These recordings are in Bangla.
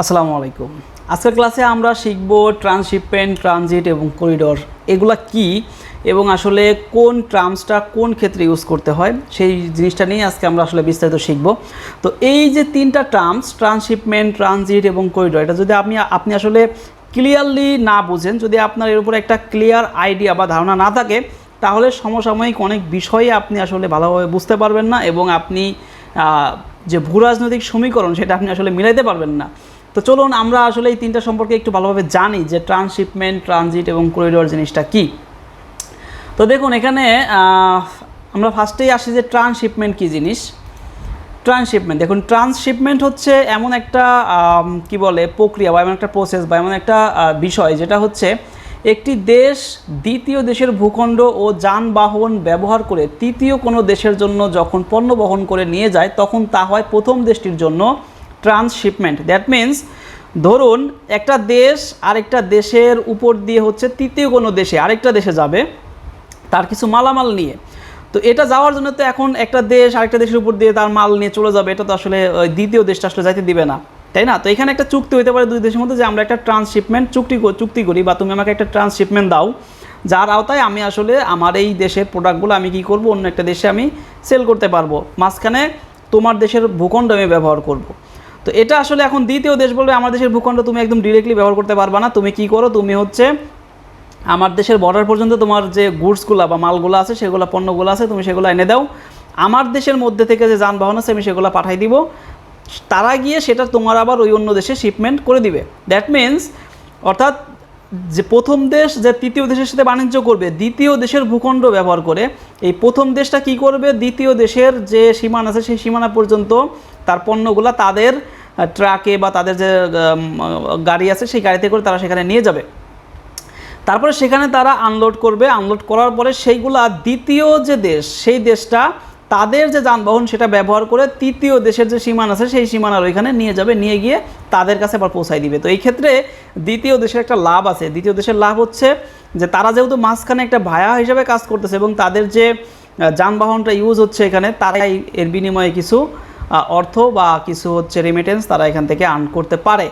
আসসালামু আলাইকুম। আজকের ক্লাসে আমরা শিখব ট্রান্সশিপমেন্ট, ট্রানজিট এবং করিডোর। এগুলা কি এবং আসলে কোন ট্রামসটা কোন ক্ষেত্রে ইউজ করতে হয়, সেই জিনিসটা নিয়ে আজকে আমরা আসলে বিস্তারিত শিখব। তো এই যে তিনটা টার্মস, ট্রান্সশিপমেন্ট, ট্রানজিট এবং করিডোর, এটা যদি আপনি আপনি আসলে ক্লিয়ারলি না বুঝেন, যদি আপনার এর উপর একটা ক্লিয়ার আইডিয়া বা ধারণা না থাকে, তাহলে সমসাময়িক অনেক বিষয়ে আপনি আসলে ভালোভাবে বুঝতে পারবেন না এবং আপনি যে ভূ রাজনৈতিক সমীকরণ, সেটা আপনি আসলে মিলাইতে পারবেন না। তো চলুন আমরা আসলে এই তিনটা সম্পর্কে একটু ভালোভাবে জানি যে ট্রান্সশিপমেন্ট, ট্রানজিট এবং করিডোর জিনিসটা কি। তো দেখুন, এখানে আমরা ফার্স্টেই আসি যে ট্রান্সশিপমেন্ট কী জিনিস। ট্রান্সশিপমেন্ট, দেখুন, ট্রান্সশিপমেন্ট হচ্ছে এমন একটা কি বলে, প্রক্রিয়া বা এমন একটা প্রসেস বা এমন একটা বিষয় যেটা হচ্ছে একটি দেশ দ্বিতীয় দেশের ভূখণ্ড ও যানবাহন ব্যবহার করে তৃতীয় কোনো দেশের জন্য যখন পণ্য বহন করে নিয়ে যায়, তখন তা হয় প্রথম দেশটির জন্য ট্রান্সশিপমেন্ট দ্যাট মিন্স ধরুন, একটা দেশ আরেকটা দেশের উপর দিয়ে হচ্ছে তৃতীয় কোনো দেশে আরেকটা দেশে যাবে, তার কিছু মালামাল নিয়ে। তো এটা যাওয়ার জন্য তো এখন একটা দেশ আরেকটা দেশের উপর দিয়ে তার মাল নিয়ে চলে যাবে, এটা তো আসলে দ্বিতীয় দেশটা আসলে যাইতে দিবে না, তাই না? তো এখানে একটা চুক্তি হতে পারে দুই দেশের মধ্যে যে আমরা একটা ট্রান্সশিপমেন্ট চুক্তি চুক্তি করি বা তুমি আমাকে একটা ট্রান্সশিপমেন্ট দাও, যার আওতায় আমি আসলে আমার এই দেশের প্রোডাক্টগুলো আমি কি করব, অন্য একটা দেশে আমি সেল করতে পারব। মাঝখানে তোমার দেশের ভূখণ্ড আমি ব্যবহার করব। তো এটা আসলে এখন দ্বিতীয় দেশ বলবে, আমার দেশের ভূখণ্ড তুমি একদম ডিরেক্টলি ব্যবহার করতে পারবা না। তুমি কি করো? তুমি হচ্ছে আমার দেশের বর্ডার পর্যন্ত তোমার যে গুডসগুলো বা মালগুলো আছে, সেগুলো পণ্যগুলো আছে, তুমি সেগুলো এনে দাও। আমার দেশের মধ্যে থেকে যে যানবাহন আছে, আমি সেগুলো পাঠাই দিব। তারা গিয়ে সেটা তোমার আবার ওই অন্য দেশে শিপমেন্ট করে দিবে। দ্যাট মিন্স অর্থাৎ যে প্রথম দেশ, যে তৃতীয় দেশের সাথে বাণিজ্য করবে, দ্বিতীয় দেশের ভূখণ্ড ব্যবহার করে, এই প্রথম দেশটা কি করবে? দ্বিতীয় দেশের যে সীমানা আছে, সেই সীমানা পর্যন্ত তার পণ্যগুলো তাদের ট্রাকে বা তাদের যে গাড়ি আছে, সেই গাড়িতে করে তারা সেখানে নিয়ে যাবে। তারপরে সেখানে তারা আনলোড করবে। আনলোড করার পরে সেইগুলা দ্বিতীয় যে দেশ, সেই দেশটা তাদের যে যানবাহন সেটা ব্যবহার করে তৃতীয় দেশের যে সীমানা আছে, সেই সীমানার ওইখানে নিয়ে যাবে, নিয়ে গিয়ে তাদের কাছে আবার পৌঁছায় দিবে। তো এই ক্ষেত্রে দ্বিতীয় দেশের একটা লাভ আছে। দ্বিতীয় দেশের লাভ হচ্ছে যে তারা যেহেতু মাঝখানে একটা ভায়া হিসাবে কাজ করতেছে এবং তাদের যে যানবাহনটা ইউজ হচ্ছে এখানে, তারাই এর বিনিময়ে কিছু অর্থ বা কিছু হচ্ছে রেমিটেন্স তারা এখান থেকে আর্ন করতে পারে।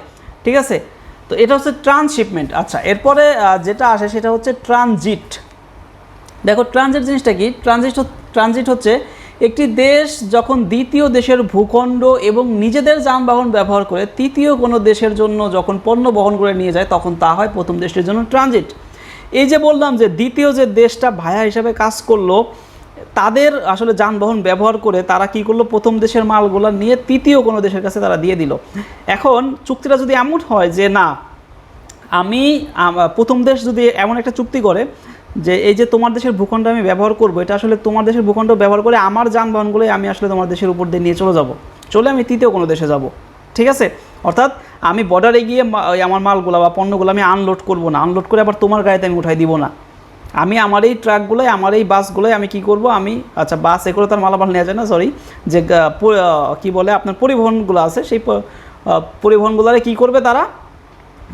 ঠিক আছে? তো এটা হচ্ছে ট্রান্সশিপমেন্ট আচ্ছা এরপরে যেটা আসে সেটা হচ্ছে ট্রানজিট দেখো ট্রানজিট জিনিসটা কি? ট্রানজিট ট্রানজিট হচ্ছে একটি দেশ যখন দ্বিতীয় দেশের ভূখণ্ড এবং নিজেদের যানবাহন ব্যবহার করে তৃতীয় কোনো দেশের জন্য যখন পণ্য বহন করে নিয়ে যায়, তখন তা হয় প্রথম দেশটির জন্য ট্রানজিট। এই যে বললাম যে দ্বিতীয় যে দেশটা ভায়া হিসাবে কাজ করল, তাদের আসলে যানবাহন ব্যবহার করে তারা কি করল? প্রথম দেশের মালগুলো নিয়ে তৃতীয় কোনো দেশের কাছে তারা দিয়ে দিল। এখন চুক্তিটা যদি এমন হয় যে না, আমি প্রথম দেশ যদি এমন একটা চুক্তি করে যে এই যে তোমার দেশের ভূখণ্ড আমি ব্যবহার করব এটা আসলে তোমার দেশের ভূখণ্ড ব্যবহার করে আমার যানবাহনগুলোই আমি আসলে তোমার দেশের উপর দিয়ে নিয়ে চলে যাব। চলে আমি তৃতীয় কোনো দেশে যাব। ঠিক আছে? অর্থাৎ আমি বর্ডারে গিয়ে আমার মালগুলো বা পণ্যগুলো আমি আনলোড করব না। আনলোড করে আবার তোমার গাড়িতে আমি উঠাই দিব না। আমি আমার এই ট্রাকগুলোই আমার এই বাসগুলোই আমি কি করব? আমি আচ্ছা বাস এগুলো তার মালামাল নেওয়া যায় না সরি যে কি বলে আপনার পরিবহনগুলো আছে সেই প- আহ, পরিবহনগুলোরে কি করবে তারা?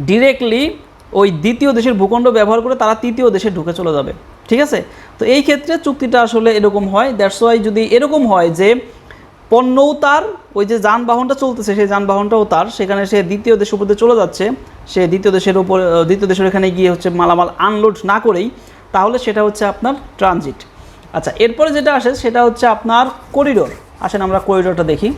ডিরেক্টলি ওই দ্বিতীয় দেশের ভূখণ্ড ব্যবহার করে তারা তৃতীয় দেশে ঢুকে চলে যাবে। ঠিক আছে? তো এই ক্ষেত্রে চুক্তিটা আসলে এরকম হয় দ্যাটস ওয়াই যদি এরকম হয় যে পণ্যও তার, ওই যে যানবাহনটা চলতেছে, সেই যানবাহনটাও তার, সেখানে সে দ্বিতীয় দেশের উপর চলে যাচ্ছে, সে দ্বিতীয় দেশের উপর দ্বিতীয় দেশের এখানে গিয়ে হচ্ছে মালামাল আনলোড না করেই, তাহলে সেটা হচ্ছে আপনার ট্রানজিট আচ্ছা এরপরে যেটা আসে সেটা হচ্ছে আপনার করিডোর আসেন আমরা করিডোরটা দেখি।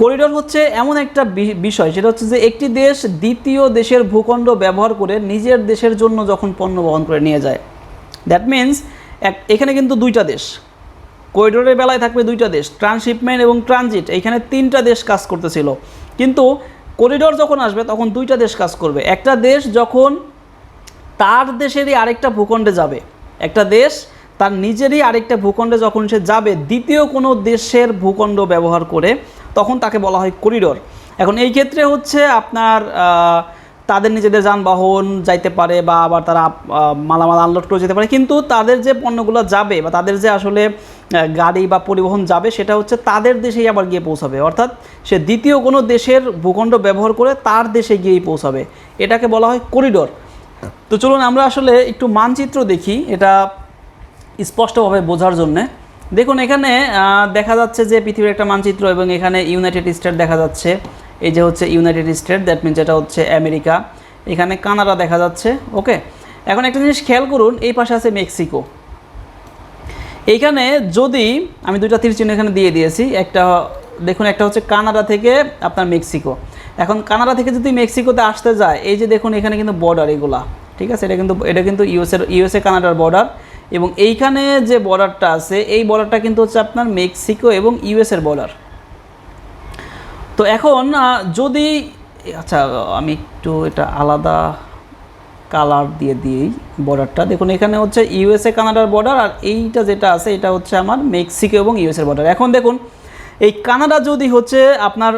করিডোর হচ্ছে এমন একটা বিষয়, সেটা হচ্ছে যে একটি দেশ দ্বিতীয় দেশের ভূখণ্ড ব্যবহার করে নিজের দেশের জন্য যখন পণ্য বহন করে নিয়ে যায়। দ্যাট মিন্স এক এখানে কিন্তু দুইটা দেশ। করিডোরের বেলায় থাকবে দুইটা দেশ ট্রান্সশিপমেন্ট এবং ট্রানজিট, এখানে তিনটা দেশ কাজ করতেছিল। কিন্তু করিডোর যখন আসবে, তখন দুইটা দেশ কাজ করবে। একটা দেশ যখন তার দেশেরই আরেকটা ভূখণ্ডে যাবে, একটা দেশ তার নিজেরই আরেকটা ভূখণ্ডে যখন সে যাবে, দ্বিতীয় কোনো দেশের ভূখণ্ড ব্যবহার করে তখন তাকে বলা হয় করিডোর। এখন এই ক্ষেত্রে হচ্ছে আপনার তাদের নিজেদের যানবাহন যাইতে পারে বা আবার তারা মালামাল আনলোড করে যেতে পারে। কিন্তু তাদের যে পণ্যগুলো যাবে বা তাদের যে আসলে গাড়ি বা পরিবহন যাবে, সেটা হচ্ছে তাদের দেশেই আবার গিয়ে পৌঁছাবে। অর্থাৎ সে দ্বিতীয় কোনো দেশের ভূখণ্ড ব্যবহার করে তার দেশে গিয়েই পৌঁছাবে। এটাকে বলা হয় করিডোর। তো চলুন আমরা আসলে একটু মানচিত্র দেখি, এটা স্পষ্টভাবে বোঝার জন্যে। দেখুন, এখানে দেখা যাচ্ছে যে পৃথিবীর একটা মানচিত্র এবং এখানে ইউনাইটেড স্টেট দেখা যাচ্ছে। এই যে হচ্ছে ইউনাইটেড স্টেট দ্যাট মিনস এটা হচ্ছে আমেরিকা। এখানে কানাডা দেখা যাচ্ছে ওকে এখন একটা জিনিস খেয়াল করুন, এই পাশে আছে মেক্সিকো। এইখানে যদি, আমি দুইটা তীর চিহ্ন এখানে দিয়ে দিয়েছি, একটা, দেখুন, একটা হচ্ছে কানাডা থেকে আপনার মেক্সিকো। এখন কানাডা থেকে যদি মেক্সিকোতে আসতে যায়, এই যে দেখুন, এখানে কিন্তু বর্ডার এগুলা, ঠিক আছে? এটা কিন্তু এটা কিন্তু ইউএসএ ইউএসএ কানাডার বর্ডার এবং এইখানে যে বর্ডারটা আছে, এই বর্ডারটা কিন্তু হচ্ছে আপনার মেক্সিকো এবং ইউএসের বর্ডার। তো এখন যদি আচ্ছা আমি একটু এটা আলাদা কালার দিয়ে দিই বর্ডারটা। দেখুন, এখানে হচ্ছে ইউএসএ, কানাডার বর্ডার, আর এইটা যেটা আছে, এটা হচ্ছে আমার মেক্সিকো এবং ইউএসএর বর্ডার। এখন দেখুন, এই কানাডা যদি হচ্ছে আপনার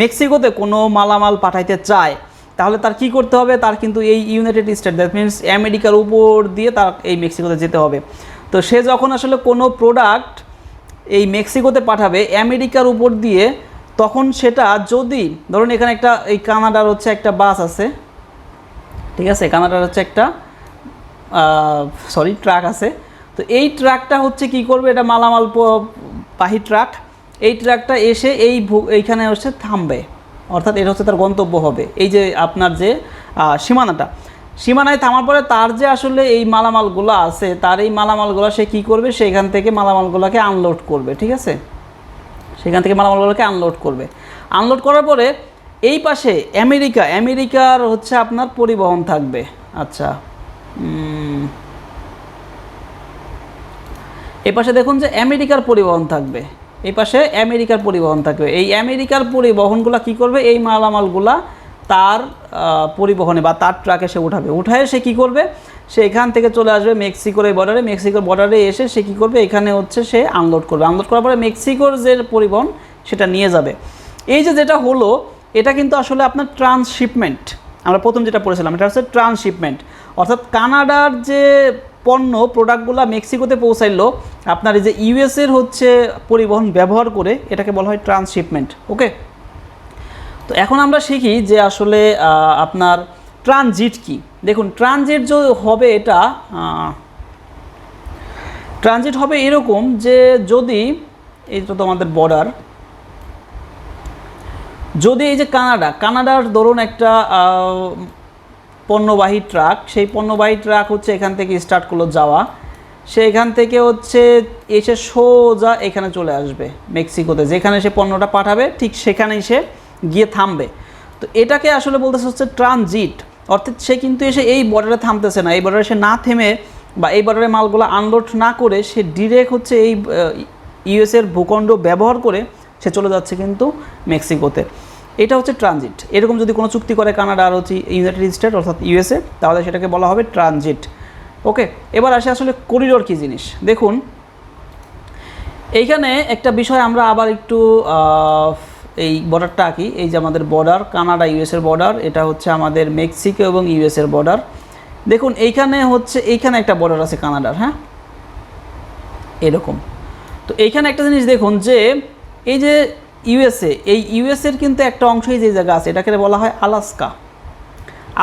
মেক্সিকোতে কোনো মালামাল পাঠাইতে চায় তাহলে তার কি করতে হবে? তার কিন্তু এই ইউনাইটেড স্টেট দ্যাট মিনস আমেরিকার উপর দিয়ে তার এই মেক্সিকোতে যেতে হবে। তো সে যখন আসলে কোনো প্রোডাক্ট এই মেক্সিকোতে পাঠাবে আমেরিকার উপর দিয়ে, তখন সেটা যদি, ধরুন এখানে একটা, এই কানাডার হচ্ছে একটা বাস আছে, ঠিক আছে? কানাডার হচ্ছে একটা সরি ট্রাক আছে। তো এই ট্রাকটা হচ্ছে কি করবে? এটা মালামাল পাহি ট্রাক এই ট্রাকটা এসে এই এইখানে হচ্ছে থামবে। অর্থাৎ এটা হচ্ছে তার গন্তব্য হবে। এই যে আপনার যে সীমানাটা, সীমানায় থামার পরে তার যে আসলে এই মালামালগুলো আছে, তার এই মালামালগুলো সে কি করবে? সেখান থেকে মালামালগুলোকে আনলোড করবে, ঠিক আছে? সেখান থেকে মালামালগুলোকে আনলোড করবে। আনলোড করার পরে এই পাশে আমেরিকা, আমেরিকার হচ্ছে আপনার পরিবহন থাকবে। আচ্ছা এই পাশে দেখুন যে আমেরিকার পরিবহন থাকবে। এই পাশে আমেরিকার পরিবহন থাকবে। এই আমেরিকার পরিবহনগুলো কি করবে? এই মালামালগুলা তার পরিবহনে বা তার ট্রাকে সে উঠাবে। উঠায় সে কি করবে? সে এখান থেকে চলে আসবে মেক্সিকোর এই বর্ডারে মেক্সিকোর বর্ডারে এসে সে কি করবে? এখানে হচ্ছে সে আনলোড করবে। আনলোড করার পরে মেক্সিকোর যে পরিবহন, সেটা নিয়ে যাবে। এই যে যেটা হলো, এটা কিন্তু আসলে আপনার ট্রান্সশিপমেন্ট আমরা প্রথম যেটা পড়েছিলাম, এটা হচ্ছে ট্রান্সশিপমেন্ট অর্থাৎ কানাডার যে পণ্য প্রোডাক্টগুলো মেক্সিকোতে পৌঁছাইলো। আপনার এই যে ইউএসের হচ্ছে পরিবহন ব্যবহার করে এটাকে বলা হয় ট্রান্সশিপমেন্ট ওকে তো এখন আমরা শিখি যে আসলে আপনার ট্রানজিট কি। দেখুন ট্রানজিট যে হবে এটা ট্রানজিট হবে এরকম যে যদি এইটা তো আমাদের বর্ডার যদি এই যে কানাডা, কানাডার ধরুন একটা পণ্যবাহী ট্রাক, সেই পণ্যবাহী ট্রাক হচ্ছে এখান থেকে স্টার্ট করল যাওয়া। সে এখান থেকে হচ্ছে এসে সোজা এখানে চলে আসবে মেক্সিকোতে, যেখানে সে পণ্যটা পাঠাবে, ঠিক সেখানেই সে গিয়ে থামবে। তো এটাকে আসলে বলতেছে হচ্ছে ট্রানজিট, অর্থাৎ সে কিন্তু এসে এই বর্ডারে থামতেছে না। এই বর্ডারে সে না থেমে বা এই বর্ডারে মালগুলো আনলোড না করে সে ডিরেক্ট হচ্ছে এই ইউএসের ভূখণ্ড ব্যবহার করে সে চলে যাচ্ছে কিন্তু মেক্সিকোতে। এটা হচ্ছে ট্রানজিট। এরকম যদি কোনো চুক্তি করে কানাডা আর হচ্ছে ইউনাইটেড স্টেট অর্থাৎ ইউএসএ, তাহলে সেটাকে বলা হবে ট্রানজিট। ওকে, এবার আসে আসলে করিডোর কী জিনিস? দেখুন, এইখানে একটা বিষয় আমরা আবার একটু এই বর্ডারটা আঁকি। এই যে আমাদের বর্ডার কানাডা ইউএসের বর্ডার এটা হচ্ছে আমাদের মেক্সিকো এবং ইউএসের বর্ডার দেখুন, এইখানে হচ্ছে, এইখানে একটা বর্ডার আছে কানাডার হ্যাঁ? এরকম। তো এইখানে একটা জিনিস দেখুন যে, এই যে ইউএসএ, এই ইউএসএর কিন্তু একটা অংশই যে জায়গা আছে, এটাকে বলা হয় আলাস্কা।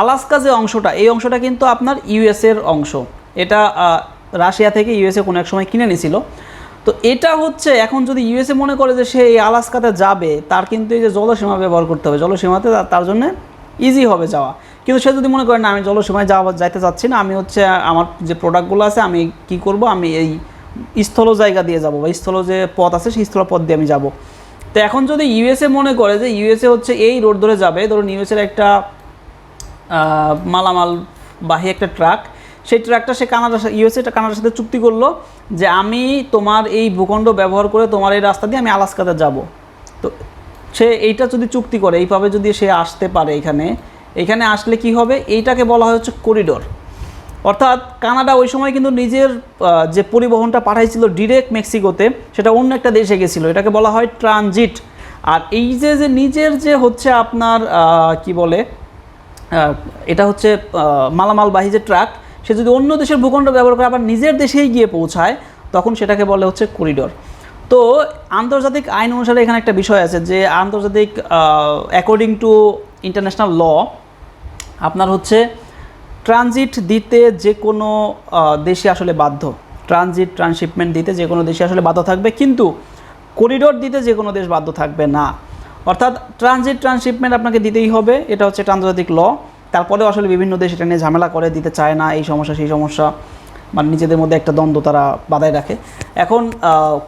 আলাস্কা যে অংশটা, এই অংশটা কিন্তু আপনার ইউএসএর অংশ। এটা রাশিয়া থেকে ইউএসএ কোনো এক সময় কিনে নিছিল। তো এটা হচ্ছে, এখন যদি ইউএসএ মনে করে যে সে এই আলাস্কাতে যাবে, তার কিন্তু এই যে জলসীমা ব্যবহার করতে হবে। জলসীমাতে তার জন্য ইজি হবে যাওয়া। কিন্তু সে যদি মনে করে, না, আমি জলসীমায় যাওয়া, যাইতে চাচ্ছি না, আমি হচ্ছে, আমার যে প্রোডাক্টগুলো আছে, আমি কি করব? আমি এই স্থল জায়গা দিয়ে যাব বা স্থল যে পথ আছে, সেই স্থল পথ দিয়ে আমি যাব। তো এখন যদি ইউএসএ মনে করে যে ইউএসএ হচ্ছে এই রোড ধরে যাবে, ধরুন ইউএসএর একটা মালামাল বাহী একটা ট্রাক, সেই ট্রাকটা সে কানাডা ইউএসএ কানাডার সাথে চুক্তি করল যে আমি তোমার এই ভূখণ্ড ব্যবহার করে তোমার এই রাস্তা দিয়ে আমি আলাস্কাতে যাব। তো সে এইটা যদি চুক্তি করে, এইভাবে যদি সে আসতে পারে এখানে এখানে আসলে কি হবে? এইটাকে বলা হয় হচ্ছে করিডোর। অর্থাৎ কানাডা ওই সময় কিন্তু নিজের যে পরিবহনটা পাঠাইছিল ডিরেক্ট মেক্সিকোতে সেটা অন্য একটা দেশে গেছিল। এটাকে বলা হয় ট্রানজিট আর এই যে যে নিজের যে হচ্ছে আপনার কি বলে এটা হচ্ছে মালামালবাহী যে ট্রাক, সে যদি অন্য দেশের ভূখণ্ড ব্যবহার করে আবার নিজের দেশেই গিয়ে পৌঁছায়, তখন সেটাকে বলে হচ্ছে করিডোর তো আন্তর্জাতিক আইন অনুসারে এখানে একটা বিষয় আছে যে, আন্তর্জাতিক অ্যাকর্ডিং টু ইন্টারন্যাশনাল ল আপনার হচ্ছে ট্রানজিট দিতে যে কোনো দেশে আসলে বাধ্য। ট্রানজিট ট্রান্সশিপমেন্ট দিতে যে কোনো দেশে আসলে বাধ্য থাকবে, কিন্তু করিডোর দিতে যে কোনো দেশ বাধ্য থাকবে না। অর্থাৎ ট্রানজিট ট্রান্সশিপমেন্ট আপনাকে দিতেই হবে, এটা হচ্ছে আন্তর্জাতিক ল। তারপরেও আসলে বিভিন্ন দেশ এটা নিয়ে ঝামেলা করে, দিতে চায় না, এই সমস্যা, সেই সমস্যা। মানে নিজেদের মধ্যে একটা দ্বন্দ্ব তারা বাধায় রাখে। এখন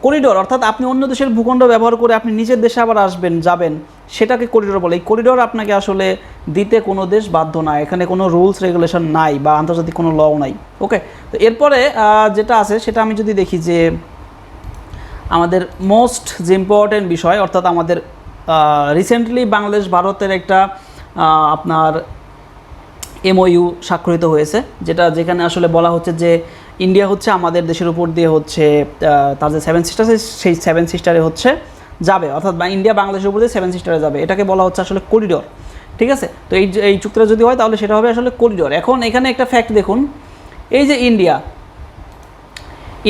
করিডোর, অর্থাৎ আপনি অন্য দেশের ভূখণ্ড ব্যবহার করে আপনি নিজের দেশে আবার আসবেন, যাবেন। সেটাকে করিডোর বলে। এই করিডোর আপনাকে আসলে দিতে কোনো দেশ বাধ্য না। এখানে কোনো রুলস রেগুলেশন নাই বা আন্তর্জাতিক কোনো লও নাই। ওকে তো এরপরে যেটা আছে, সেটা আমি যদি দেখি যে আমাদের মোস্ট যে ইম্পর্টেন্ট বিষয়, অর্থাৎ আমাদের রিসেন্টলি বাংলাদেশ, ভারতের একটা আপনার এমওইউ স্বাক্ষরিত হয়েছে, যেটা যেখানে আসলে বলা হচ্ছে যে ইন্ডিয়া হচ্ছে আমাদের দেশের উপর দিয়ে হচ্ছে তার যে সেভেন সিস্টার সেই সেভেন সিস্টারে হচ্ছে যাবে, অর্থাৎ বা ইন্ডিয়া বাংলাদেশের উপর দিয়ে সেভেন সিস্টারে যাবে। এটাকে বলা হচ্ছে আসলে করিডোর ঠিক আছে? তো এই এই চুক্তিটা যদি হয়, তাহলে সেটা হবে আসলে করিডোর এখন এখানে একটা ফ্যাক্ট দেখুন, এই যে ইন্ডিয়া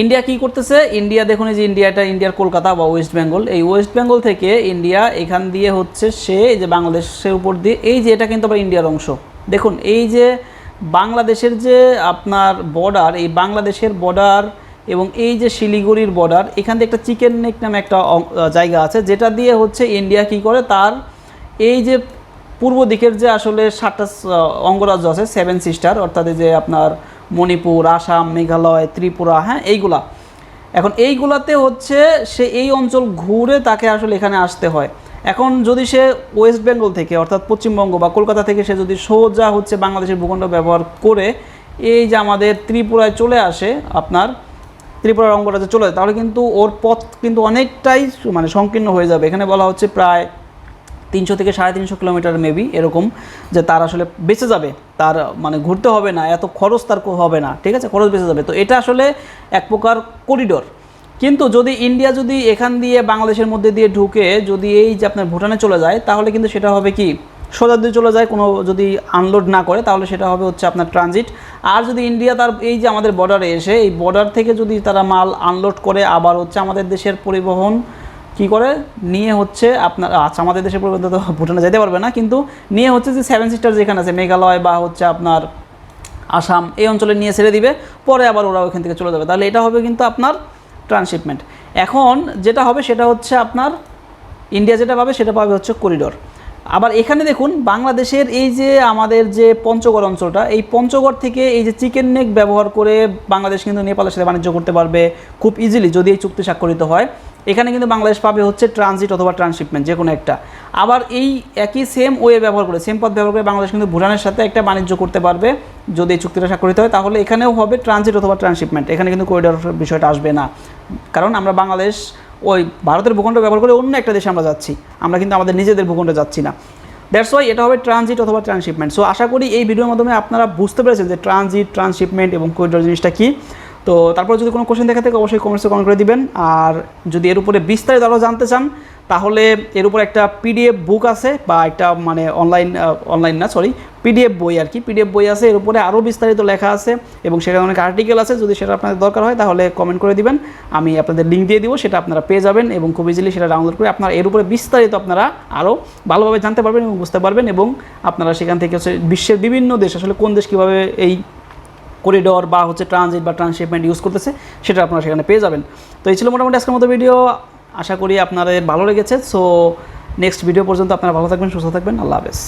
ইন্ডিয়া কি করতেছে? ইন্ডিয়া দেখুন, এই যে ইন্ডিয়াটা ইন্ডিয়ার কলকাতা বা ওয়েস্ট বেঙ্গল এই ওয়েস্ট বেঙ্গল থেকে ইন্ডিয়া এখান দিয়ে হচ্ছে সে, এই যে বাংলাদেশের উপর দিয়ে, এই যে এটা কিন্তু আবার ইন্ডিয়ার অংশ। দেখুন, এই যে বাংলাদেশের যে আপনার বর্ডার এই বাংলাদেশের বর্ডার এবং এই যে শিলিগুড়ির বর্ডার এখান থেকে একটা চিকেন নেক নামে একটা জায়গা আছে, যেটা দিয়ে হচ্ছে ইন্ডিয়া কি করে, তার এই যে পূর্ব দিকের যে আসলে সাতটা অঙ্গরাজ্য আছে সেভেন সিস্টার অর্থাৎ যে আপনার মণিপুর, আসাম, মেঘালয়, ত্রিপুরা হ্যাঁ এইগুলা। এখন এইগুলাতে হচ্ছে সে এই অঞ্চল ঘুরে তাকে আসলে এখানে আসতে হয়। এখন যদি সে ওয়েস্ট বেঙ্গল থেকে, অর্থাৎ পশ্চিমবঙ্গ বা কলকাতা থেকে সে যদি সোজা হচ্ছে বাংলাদেশের ভূখণ্ড ব্যবহার করে, এই যে আমাদের ত্রিপুরায় চলে আসে আপনার ত্রিপুরার অঙ্গরাজ্যে চলে যায়, তাহলে কিন্তু ওর পথ কিন্তু অনেকটাই মানে সংকীর্ণ হয়ে যাবে। এখানে বলা হচ্ছে প্রায় তিনশো থেকে সাড়ে তিনশো কিলোমিটার মেবি এরকম যে তার আসলে বেঁচে যাবে, তার মানে ঘুরতে হবে না, এত খরচ তার হবে না, ঠিক আছে? খরচ বেঁচে যাবে। তো এটা আসলে এক প্রকার করিডোর কিন্তু যদি ইন্ডিয়া যদি এখান দিয়ে বাংলাদেশের মধ্যে দিয়ে ঢুকে যদি এই যে আপনার ভুটানে চলে যায়, তাহলে কিন্তু সেটা হবে কি? সোজা দিয়ে চলে যায়, কোনো যদি আনলোড না করে, তাহলে সেটা হবে হচ্ছে আপনার ট্রানজিট আর যদি ইন্ডিয়া তার এই যে আমাদের বর্ডারে এসে, এই বর্ডার থেকে যদি তারা মাল আনলোড করে, আবার হচ্ছে আমাদের দেশের পরিবহন কি করে? নিয়ে হচ্ছে আপনার আচ্ছা আমাদের দেশের পরিবহন তো ভুটানে যেতে পারবে না, কিন্তু নিয়ে হচ্ছে যে সেভেন সিস্টার যেখানে আছে, মেঘালয় বা হচ্ছে আপনার আসাম, এই অঞ্চলে নিয়ে ছেড়ে দিবে, পরে আবার ওরা ওইখান থেকে চলে যাবে। তাহলে এটা হবে কিন্তু আপনার ট্রান্সশিপমেন্ট এখন যেটা হবে, সেটা হচ্ছে আপনার ইন্ডিয়া যেটা পাবে, সেটা পাবে হচ্ছে করিডোর আবার এখানে দেখুন, বাংলাদেশের এই যে আমাদের যে পঞ্চগড় অঞ্চলটা, এই পঞ্চগড় থেকে এই যে চিকেন নেক ব্যবহার করে বাংলাদেশ কিন্তু নেপালের সাথে বাণিজ্য করতে পারবে খুব ইজিলি যদি এই চুক্তি স্বাক্ষরিত হয়। এখানে কিন্তু বাংলাদেশ পাবে হচ্ছে ট্রানজিট অথবা ট্রান্সশিপমেন্ট যে কোনো একটা। আবার এই একই সেম ওয়ে ব্যবহার করে সেম পথ ব্যবহার করে বাংলাদেশ কিন্তু ভুটানের সাথে একটা বাণিজ্য করতে পারবে যদি এই চুক্তিটা স্বাক্ষরিত হয়। তাহলে এখানেও হবে ট্রানজিট অথবা ট্রান্সশিপমেন্ট এখানে কিন্তু করিডোর বিষয়টা আসবে না। কারণ আমরা বাংলাদেশ ওই ভারতের ভূখণ্ড ব্যবহার করে অন্য একটা দেশে আমরা যাচ্ছি। আমরা কিন্তু আমাদের নিজেদের ভূখণ্ডে যাচ্ছি না। দ্যাটস ওয়াই এটা হবে ট্রানজিট অথবা ট্রান্সশিপমেন্ট সো আশা করি এই ভিডিওর মাধ্যমে আপনারা বুঝতে পেরেছেন যে ট্রানজিট ট্রান্সশিপমেন্ট এবং করিডোর জিনিসটা কী। তো তারপর যদি কোনো কোশ্চেন দেখা থাকে, অবশ্যই কমেন্টসে কমেন্ট করে দিবেন। আর যদি এর উপরে বিস্তারিত আরও জানতে চান, তাহলে এর উপর একটা পিডিএফ বুক আছে, বা একটা মানে অনলাইন অনলাইন না সরি পিডিএফ বই আর কি। পিডিএফ বই আছে, এর উপরে আরও বিস্তারিত লেখা আছে, এবং সেখানে অনেক আর্টিকেল আছে। যদি সেটা আপনাদের দরকার হয়, তাহলে কমেন্ট করে দিবেন। আমি আপনাদের লিঙ্ক দিয়ে দিব, সেটা আপনারা পেয়ে যাবেন, এবং খুব ইজিলি সেটা ডাউনলোড করে আপনারা এর উপরে বিস্তারিত আপনারা আরও ভালোভাবে জানতে পারবেন এবং বুঝতে পারবেন, এবং আপনারা সেখান থেকে হচ্ছে বিশ্বের বিভিন্ন দেশ, আসলে কোন দেশ কীভাবে এই করিডোর বা হচ্ছে ট্রানজিট বা ট্রান্সশিপমেন্ট ইউজ করতেছে, সেটা আপনারা সেখানে পেয়ে যাবেন। তো এই ছিল মোটামুটি আজকের মতো ভিডিও আশা করি আপনাদের ভালো লেগেছে। সো নেক্সট ভিডিও পর্যন্ত আপনারা ভালো থাকবেন, সুস্থ থাকবেন। আল্লাহ হাফেজ।